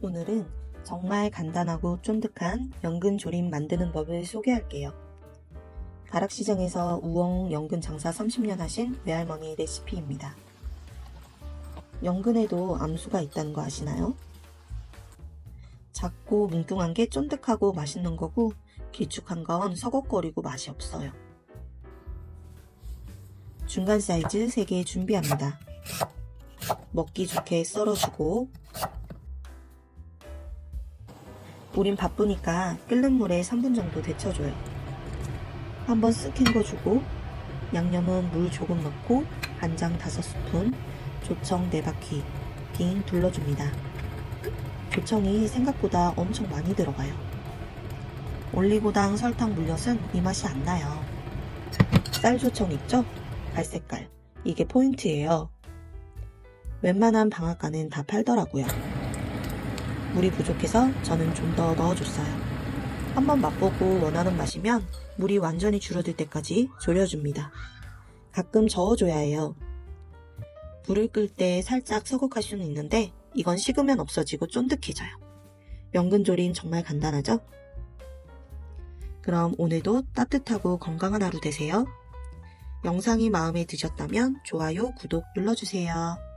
오늘은 정말 간단하고 쫀득한 연근 조림 만드는 법을 소개할게요. 가락시장에서 우엉 연근 장사 30년 하신 외할머니 레시피입니다. 연근에도 암수가 있다는 거 아시나요? 작고 뭉뚱한 게 쫀득하고 맛있는 거고 길쭉한 건 서걱거리고 맛이 없어요. 중간 사이즈 3개 준비합니다. 먹기 좋게 썰어주고 우린 바쁘니까 끓는 물에 3분 정도 데쳐줘요. 한번 쓱 헹궈주고 양념은 물 조금 넣고 간장 5스푼, 조청 4바퀴 빙 둘러줍니다. 조청이 생각보다 엄청 많이 들어가요. 올리고당 설탕 물엿은 이 맛이 안 나요. 쌀 조청 있죠? 갈색깔. 이게 포인트예요. 웬만한 방앗간은 다 팔더라고요. 물이 부족해서 저는 좀 더 넣어줬어요. 한번 맛보고 원하는 맛이면 물이 완전히 줄어들 때까지 졸여줍니다. 가끔 저어줘야 해요. 불을 끌때 살짝 서걱할 수는 있는데 이건 식으면 없어지고 쫀득해져요. 연근조림 정말 간단하죠? 그럼 오늘도 따뜻하고 건강한 하루 되세요. 영상이 마음에 드셨다면 좋아요, 구독 눌러주세요.